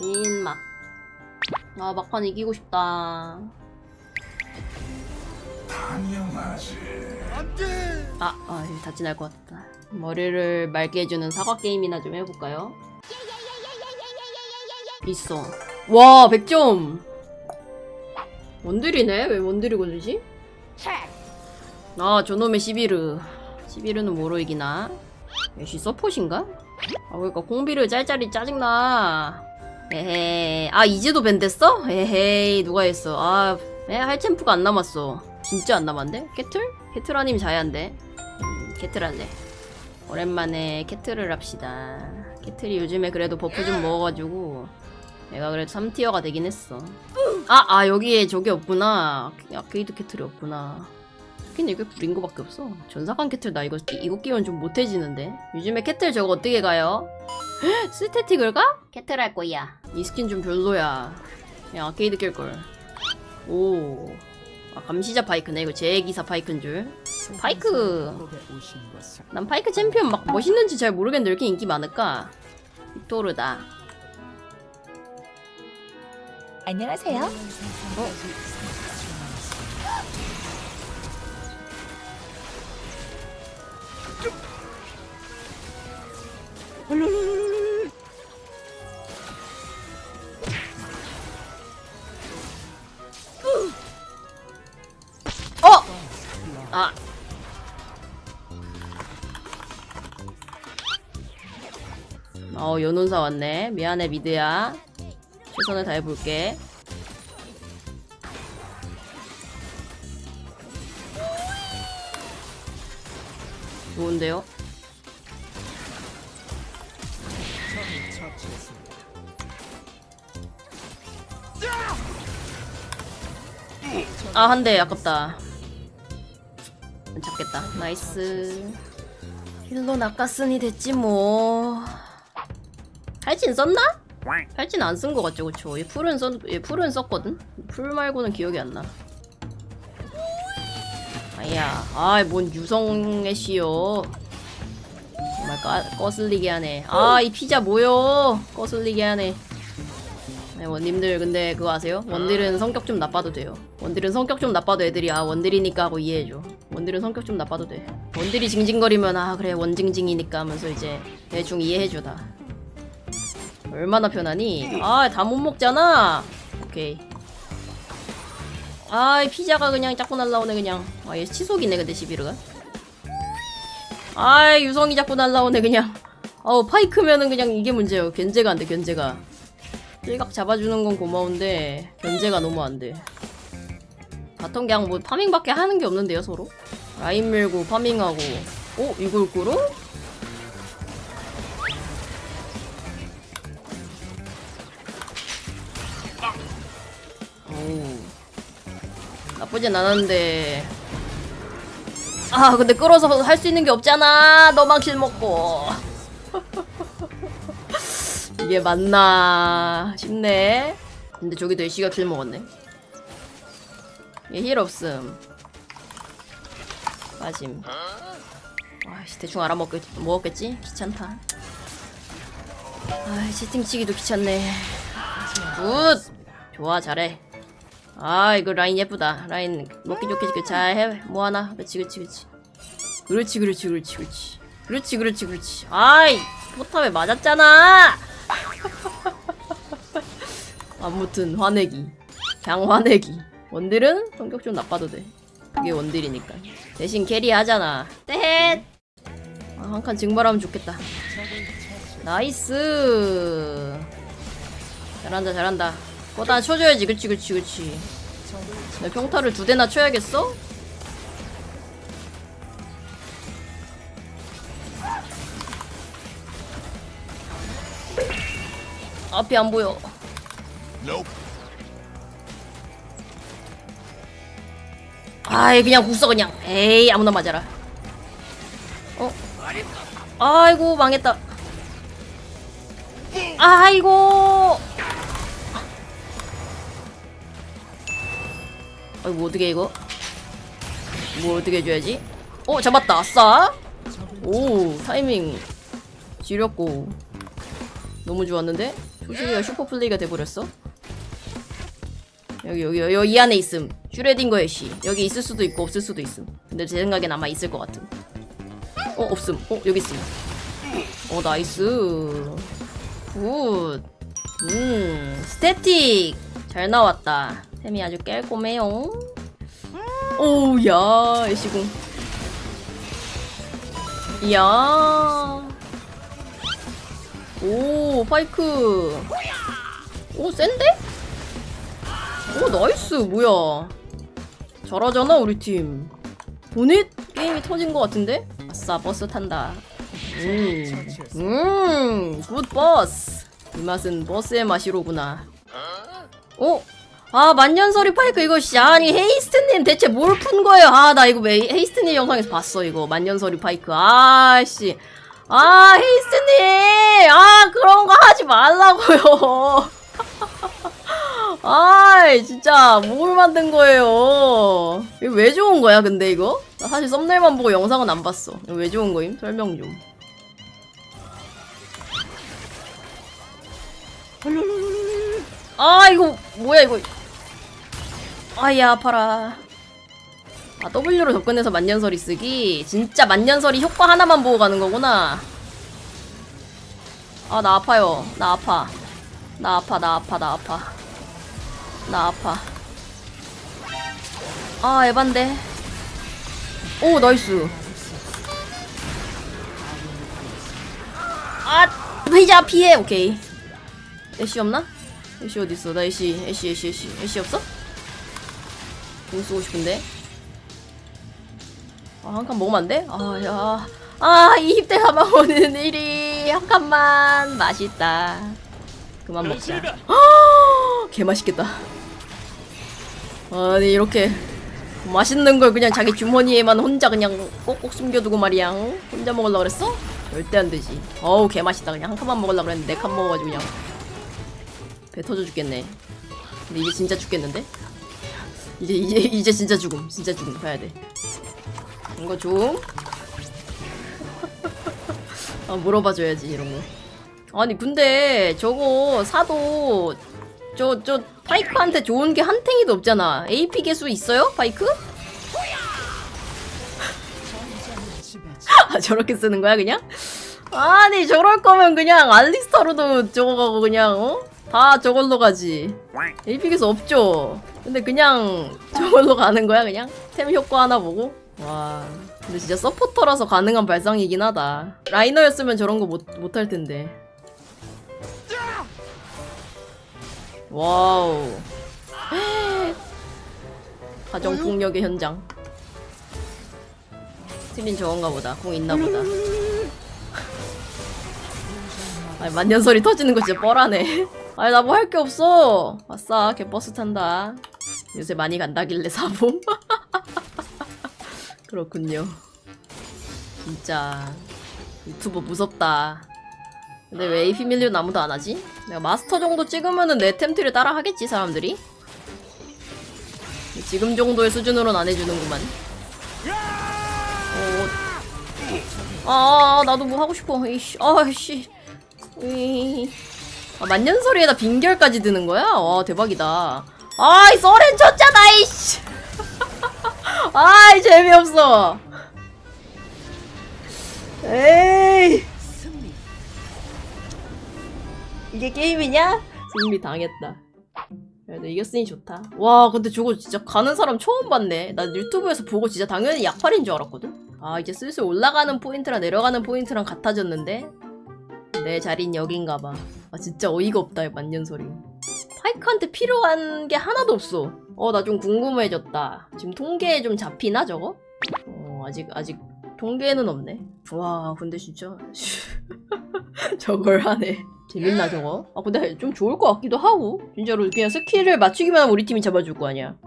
민막. 아 막판 이기고 싶다. 당연하지. 아, 아 이거 다치 날것 같다. 머리를 맑게 해주는 사과 게임이나 좀 해볼까요? 있어. 와, 100점! 원딜이네? 왜 원딜이 걸리지? 아, 저놈의 시비르. 시비르는 뭐로 이기나? 역시 서폿인가? 아, 그러니까 공비를 짤짤이 짜증나. 에헤이. 아, 이제도 밴 됐어? 에헤이, 누가 했어. 아, 에, 할 챔프가 안 남았어. 진짜 안 남았네? 캐틀? 캐틀 아니면 자야인데. 음, 캐틀 할래. 오랜만에 캐틀을 합시다. 캐틀이 요즘에 그래도 버프 좀 먹어가지고 내가 그래도 3티어가 되긴 했어. 아, 아 여기에 저게 없구나. 아케이드 캐틀이 없구나. 스킨 이게 구린 거밖에 없어. 전사관 캐틀 나 이거 이거 끼면 좀 못해지는데. 요즘에 캐틀 저거 어떻게 가요? 스태틱을 가? 캐틀 할 거야. 이 스킨 좀 별로야. 그냥 아케이드 낄 걸. 오. 아, 감시자 파이크네. 이거 제기사 파이크인 줄. 파이크. 난 파이크 챔피언 막 멋있는지 잘 모르겠는데 왜 이렇게 인기 많을까? 빅토르다. 안녕하세요. 어? 어! 아. 어, 연운사 왔네. 미안해, 미드야. 최선을 다해볼게. 좋은데요? 아, 한 대 아깝다. 잡겠다. 나이스. 힐로 낚았으니 됐지 뭐. 탈진 썼나? 탈진 안 쓴 거 같죠, 그쵸? 얘 풀은 썼, 얘 풀은 썼거든? 풀 말고는 기억이 안 나. 아야, 아이, 뭔 유성 애쉬요. 정말 까, 거슬리게 하네. 아, 이 피자 뭐요? 거슬리게 하네. 네, 원님들 근데 그거 아세요? 원딜은 성격 좀 나빠도 돼요. 원딜은 성격 좀 나빠도 애들이 아 원딜이니까 하고 이해해줘. 원딜은 성격 좀 나빠도 돼. 원딜이 징징거리면 아 그래 원징징이니까 하면서 이제 대충 이해해줘 다. 얼마나 편하니? 아 다 못 먹잖아. 오케이. 아이 피자가 그냥 자꾸 날라오네 그냥. 아얘 치속이네 근데 시비르가. 아이 유성이 자꾸 날라오네 그냥. 어우 파이크면은 그냥 이게 문제예요. 견제가 안 돼 견제가. 일각 잡아주는 건 고마운데 견제가 너무 안 돼. 바텀 그냥 뭐 파밍밖에 하는 게 없는데요 서로. 라인 밀고 파밍하고. 오 이걸 끌어? 오 나쁘진 않았는데. 아 근데 끌어서 할 수 있는 게 없잖아. 너만 킬 먹고. 이게 맞나 싶네. 근데 저기도 애쉬가 킬 먹었네. 얘 힐 없음. 빠짐. 와씨 대충 알아먹겠 먹었겠지? 귀찮다. 아 채팅치기도 귀찮네. 굿. 좋아 잘해. 아 이거 라인 예쁘다. 라인 먹기 좋게 그 잘해. 뭐 하나? 그렇지 그렇지 그렇지. 그렇지 그렇지 그렇지 그렇지. 그렇지 그렇지 그렇지. 아이 포탑에 맞았잖아. 아무튼 화내기 그냥 화내기 원딜은 성격 좀 나빠도 돼 그게 원딜이니까 대신 캐리 하잖아 떼헷 아, 한칸 증발하면 좋겠다 나이스 잘한다 잘한다 거다 쳐줘야지. 그치 그치 그치. 내 평타를 두 대나 쳐야겠어? 앞이 안 보여. 아이 그냥 굳어 그냥. 에이 아무나 맞아라. 어? 아이고 망했다. 아이고 아이고 어떻게 이거? 뭐 어떻게 해줘야지? 어 잡았다. 아싸. 오 타이밍 지렸고. 너무 좋았는데? 소식이가 슈퍼플레이가 돼버렸어? 여기 여기 여기 이 안에 있음. 슈레딩거 애쉬. 여기 있을 수도 있고 없을 수도 있음. 근데 제 생각엔 아마 있을 것 같음. 어 없음. 어 여기 있음. 어 나이스. 굿. 음, 스태틱. 잘 나왔다. 템이 아주 깔끔해요. 오, 야, 애쉬궁. 이야. 오, 파이크. 오, 센데? 오, 나이스. 뭐야. 잘하잖아, 우리 팀. 보넷 게임이 터진 것 같은데? 아싸, 버스 탄다. 음, 음, 굿 버스. 이 맛은 버스의 맛이로구나. 어? 아 만년설이 파이크 이거 씨 아니 헤이스트님 대체 뭘 푼 거예요? 아 나 이거 왜 헤이스트님 영상에서 봤어 이거 만년설이 파이크 아씨 아 헤이스트님 아 그런 거 하지 말라고요. 아이 진짜 뭘 만든 거예요? 이거 왜 좋은 거야 근데 이거? 나 사실 썸네일만 보고 영상은 안 봤어. 이거 왜 좋은 거임? 설명 좀. 아 이거 뭐야 이거 아야 아파라. 아 W로 접근해서 만년설이 쓰기? 진짜 만년설이 효과 하나만 보고 가는 거구나. 아 나 아파요. 나 아파. 나 아파 나 아파 나 아파. 나 아파. 아 에반데. 오 나이스. 아 피자 피해. 오케이. 애쉬 없나? 애쉬 어딨어? 나 애쉬, 애쉬, 애쉬, 애쉬. 애쉬 없어? 공 쓰고 싶은데? 아, 한 칸 먹으면 안 돼? 아, 야. 아, 이 힙대가만 오는 일이. 한 칸만. 맛있다. 그만 먹자. 개 맛있겠다. 아니, 이렇게. 맛있는 걸 그냥 자기 주머니에만 혼자 그냥 꼭꼭 숨겨두고 말이야. 혼자 먹으려고 그랬어? 절대 안 되지. 어우, 개 맛있다. 그냥 한 칸만 먹으려고 그랬는데, 네 칸 먹어가지고 그냥. 배 터져 죽겠네. 근데 이제 진짜 죽겠는데? 이제 이제 이제 진짜 죽음. 진짜 죽음. 가야 돼. 이거 좀. 아 물어봐줘야지 이런 거. 아니 근데 저거 사도 저 저 파이크한테 좋은 게 한 탱이도 없잖아. AP 개수 있어요? 파이크? 아 저렇게 쓰는 거야 그냥? 아니 저럴 거면 그냥 알리스타로도 저거 가고 그냥 어? 다 저걸로 가지. 에이픽에서 없죠. 근데 그냥 저걸로 가는 거야 그냥 템 효과 하나 보고. 와. 근데 진짜 서포터라서 가능한 발상이긴 하다. 라이너였으면 저런 거 못 못 할 텐데. 와우. 가정 폭력의 현장. 트린 저건가 보다. 공 있나 보다. 아니 만년설이 터지는 거 진짜 뻔하네. 아니 나 뭐 할 게 없어. 아싸 개버스 탄다. 요새 많이 간다길래 사봄. 그렇군요. 진짜 유튜버 무섭다. 근데 왜 AP 밀리온 아무도 안 하지? 내가 마스터 정도 찍으면은 내 템트를 따라 하겠지 사람들이. 지금 정도의 수준으로는 안 해주는구만. 어, 아, 나도 뭐 하고 싶어. 이씨, 아씨. 이. 아, 만년설이에다 빙결까지 드는 거야? 와, 대박이다. 아이, 썰렌 쳤잖아, 이씨! 아이, 재미없어. 에이. 이게 게임이냐? 승리 당했다. 그래도 이겼으니 좋다. 와, 근데 저거 진짜 가는 사람 처음 봤네. 나 유튜브에서 보고 진짜 당연히 약팔인 줄 알았거든? 아, 이제 슬슬 올라가는 포인트랑 내려가는 포인트랑 같아졌는데? 내 자리는 여긴가 봐. 아, 진짜 어이가 없다, 이 만년소리. 파이크한테 필요한 게 하나도 없어. 어, 나 좀 궁금해졌다. 지금 통계에 좀 잡히나, 저거? 어, 아직, 아직 통계는 없네. 와, 근데 진짜. 저걸 하네. 재밌나, 저거? 아, 근데 좀 좋을 것 같기도 하고. 진짜로 그냥 스킬을 맞추기만 하면 우리 팀이 잡아줄 거 아니야.